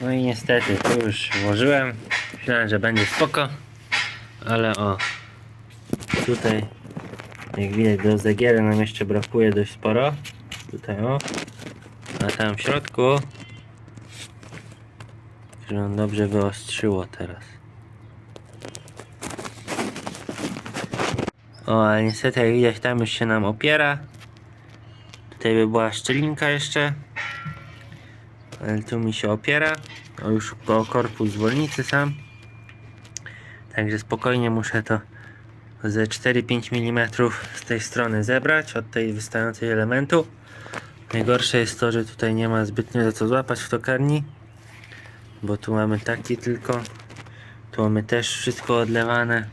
No i niestety, tu już włożyłem. Myślałem, że będzie spoko. Ale o, tutaj jak widać do zagiery nam jeszcze brakuje dość sporo. Tutaj o. A tam w środku że on dobrze wyostrzyło teraz. O, ale niestety jak widać tam już się nam opiera. Tutaj by była szczelinka jeszcze. Ale tu mi się opiera. O, już po korpus zwolnicy sam. Także spokojnie muszę to ze 4-5 mm z tej strony zebrać od tej wystającej elementu. Najgorsze jest to, że tutaj nie ma zbytnio za co złapać w tokarni. Bo tu mamy taki tylko. Tu mamy też wszystko odlewane.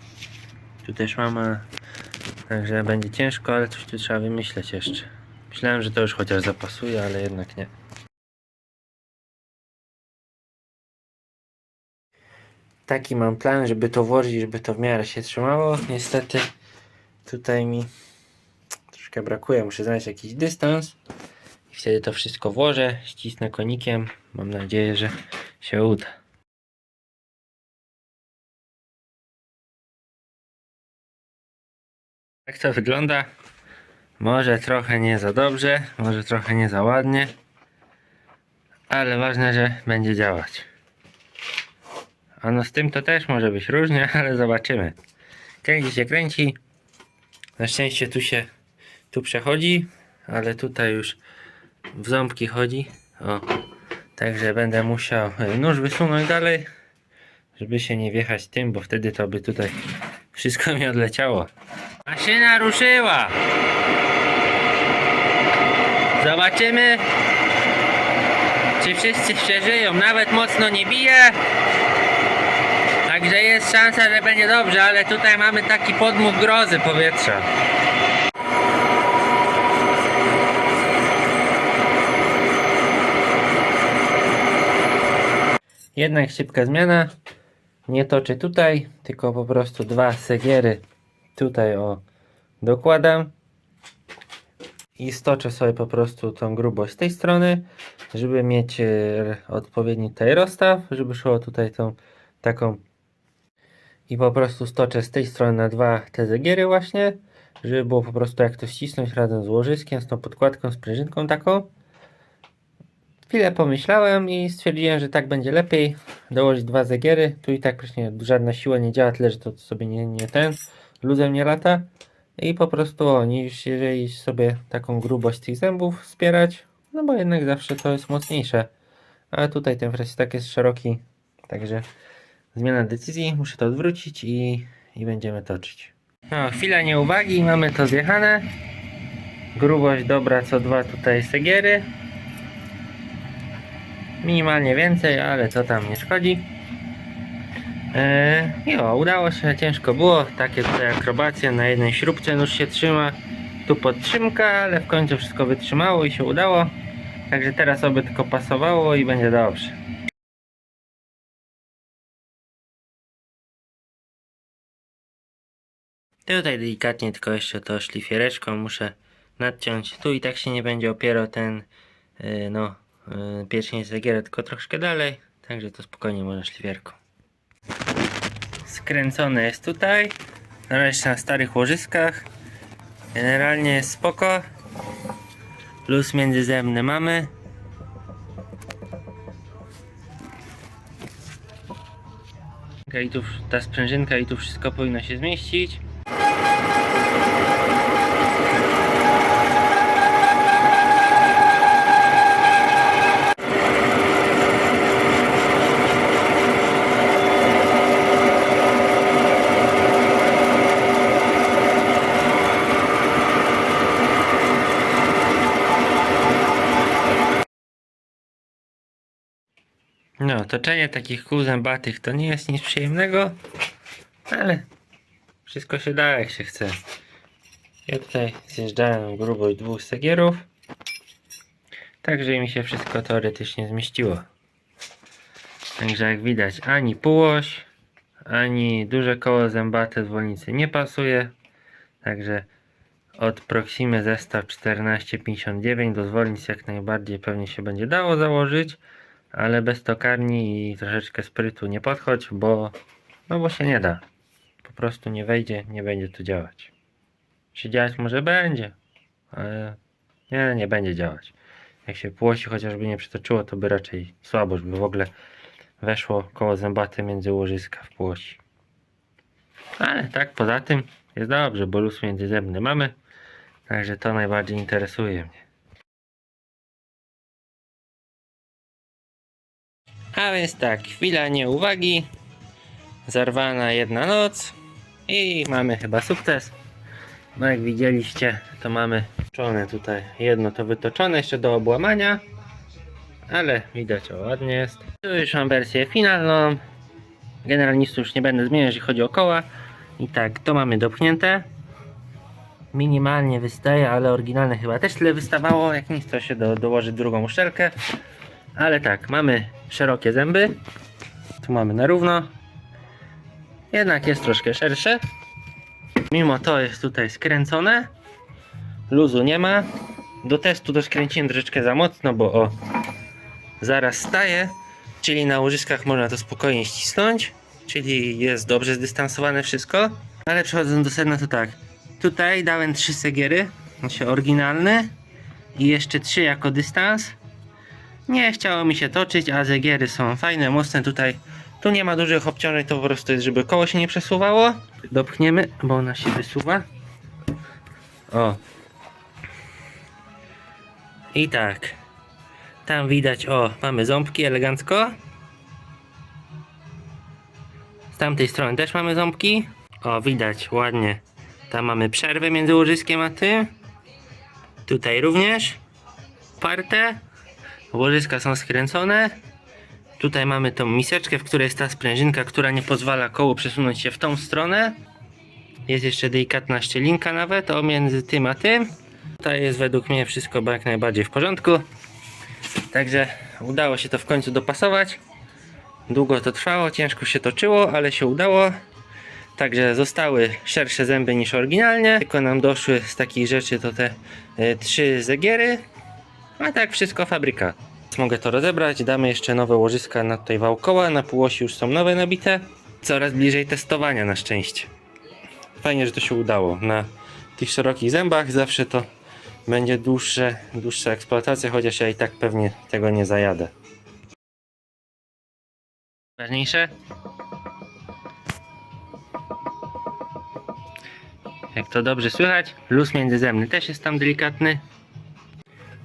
Tu też mamy. Także będzie ciężko, ale coś tu trzeba wymyśleć jeszcze. Myślałem, że to już chociaż zapasuje, ale jednak nie. Taki mam plan, żeby to włożyć, żeby to w miarę się trzymało. Niestety tutaj mi troszkę brakuje. Muszę znaleźć jakiś dystans. I wtedy to wszystko włożę, ścisnę konikiem. Mam nadzieję, że się uda. Jak to wygląda? Może trochę nie za dobrze, może trochę nie za ładnie, ale ważne, że będzie działać. A no z tym to też może być różnie, ale zobaczymy. Kręci się kręci. Na szczęście tu się tu przechodzi, ale tutaj już w ząbki chodzi. O, także będę musiał nóż wysunąć dalej, żeby się nie wjechać tym, bo wtedy to by tutaj wszystko mi odleciało. Maszyna ruszyła! Zobaczymy, czy wszyscy przeżyją. Nawet mocno nie bije. Także jest szansa, że będzie dobrze, ale tutaj mamy taki podmuch grozy powietrza. Jednak szybka zmiana. Nie toczę tutaj, tylko po prostu dwa segiery tutaj o dokładam i stoczę sobie po prostu tą grubość z tej strony, żeby mieć e, odpowiedni tutaj rozstaw, żeby szło tutaj tą taką i po prostu stoczę z tej strony na dwa te zegiery właśnie, żeby było po prostu jak to ścisnąć razem z łożyskiem, z tą podkładką, z prężynką taką. Chwilę pomyślałem i stwierdziłem, że tak będzie lepiej dołożyć dwa zegiery. Tu i tak praktycznie żadna siła nie działa, tyle że to sobie nie, nie ten, luzem nie lata. I po prostu o, niż jeżeli sobie taką grubość tych zębów wspierać, no bo jednak zawsze to jest mocniejsze. A tutaj ten fres tak jest szeroki, także zmiana decyzji, muszę to odwrócić i, i będziemy toczyć. No, chwila nieuwagi, mamy to zjechane. Grubość dobra, co dwa tutaj segiery. Minimalnie więcej, ale to tam nie szkodzi. Eee, i o, udało się, ciężko było. Takie tutaj akrobacje na jednej śrubce nóż się trzyma. Tu podtrzymka, ale w końcu wszystko wytrzymało i się udało. Także teraz oby tylko pasowało i będzie dobrze. Tutaj delikatnie tylko jeszcze to szlifiereczką muszę nadciąć. Tu i tak się nie będzie opierał ten yy, no yy, pierścień Zagiera, tylko troszkę dalej. Także to spokojnie można szlifierką. Skręcone jest tutaj. Na razie na starych łożyskach. Generalnie jest spoko. Luz międzyzemny mamy. I tu ta sprężynka i tu wszystko powinno się zmieścić. No, toczenie takich kół zębatych to nie jest nic przyjemnego, ale wszystko się da jak się chce. Ja tutaj zjeżdżałem grubość dwóch segierów, także mi się wszystko teoretycznie zmieściło. Także jak widać ani półoś, ani duże koło zębate zwolnicy nie pasuje, także od Proximy zestaw 1459 do zwolnic jak najbardziej pewnie się będzie dało założyć ale bez tokarni i troszeczkę sprytu nie podchodź, bo no bo się nie da. Po prostu nie wejdzie, nie będzie tu działać. Czy działać może będzie, ale nie, nie będzie działać. Jak się płosi chociażby nie przytoczyło, to by raczej słabo, żeby w ogóle weszło koło zębate między łożyska w płosi. Ale tak poza tym jest dobrze, bo luz międzyzębny mamy, także to najbardziej interesuje mnie. A więc tak, chwila nieuwagi, zarwana jedna noc i mamy chyba sukces. No jak widzieliście, to mamy toczone tutaj, jedno to wytoczone jeszcze do obłamania, ale widać o ładnie jest. Tu już mam wersję finalną, generalnie już nie będę zmieniać jeśli chodzi o koła. I tak, to mamy dopchnięte. Minimalnie wystaje, ale oryginalne chyba też tyle wystawało. Jak nic, to się do, dołoży drugą uszczelkę. Ale tak, mamy szerokie zęby. Tu mamy na równo. Jednak jest troszkę szersze. Mimo to jest tutaj skręcone. Luzu nie ma. Do testu to skręciłem troszeczkę za mocno, bo o zaraz staje. Czyli na łożyskach można to spokojnie ścisnąć. Czyli jest dobrze zdystansowane wszystko. Ale przechodząc do sedna to tak. Tutaj dałem trzy segiery. Znaczy oryginalne. I jeszcze trzy jako dystans. Nie chciało mi się toczyć, a zegiery są fajne, mocne tutaj. Tu nie ma dużych obciążeń, to po prostu jest, żeby koło się nie przesuwało. Dopchniemy, bo ona się wysuwa. O. I tak. Tam widać, o, mamy ząbki elegancko. Z tamtej strony też mamy ząbki. O, widać ładnie. Tam mamy przerwę między łożyskiem a tym. Tutaj również. Parte. Łożyska są skręcone. Tutaj mamy tą miseczkę, w której jest ta sprężynka, która nie pozwala kołu przesunąć się w tą stronę. Jest jeszcze delikatna szczelinka nawet o między tym a tym. Tutaj jest według mnie wszystko jak najbardziej w porządku. Także udało się to w końcu dopasować. Długo to trwało, ciężko się toczyło, ale się udało. Także zostały szersze zęby niż oryginalnie. Tylko nam doszły z takich rzeczy to te y, trzy zegiery. A tak wszystko fabryka. Mogę to rozebrać, damy jeszcze nowe łożyska na tutaj wał koła, na półosi już są nowe nabite. Coraz bliżej testowania na szczęście. Fajnie, że to się udało. Na tych szerokich zębach zawsze to będzie dłuższe, dłuższa eksploatacja, chociaż ja i tak pewnie tego nie zajadę. Ważniejsze? Jak to dobrze słychać, luz międzyzemny też jest tam delikatny.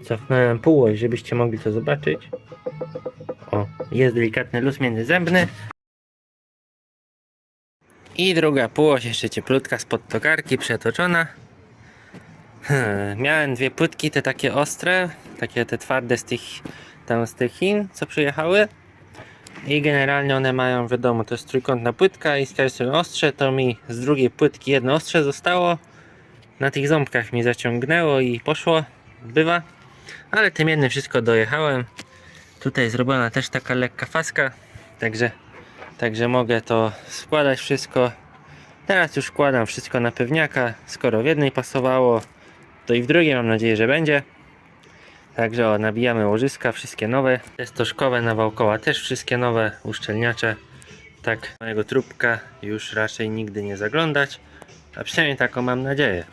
Cofnąłem półość, żebyście mogli to zobaczyć. O, jest delikatny luz międzyzębny. I druga półość, jeszcze cieplutka spod tokarki, przetoczona. Hmm, Miałem dwie płytki, te takie ostre, takie te twarde z tych, tam z tych Chin, co przyjechały. I generalnie one mają, wiadomo, to jest trójkątna płytka i z każdej strony ostrze, to mi z drugiej płytki jedno ostrze zostało. Na tych ząbkach mi zaciągnęło i poszło, bywa. Ale tym jednym wszystko dojechałem. Tutaj zrobiona też taka lekka faska, także, także mogę to składać wszystko. Teraz już wkładam wszystko na pewniaka, skoro w jednej pasowało, to i w drugiej mam nadzieję, że będzie. Także o, nabijamy łożyska, wszystkie nowe. Te stożkowe nawałkoła też wszystkie nowe, uszczelniacze. Tak, mojego trupka już raczej nigdy nie zaglądać. A przynajmniej taką mam nadzieję.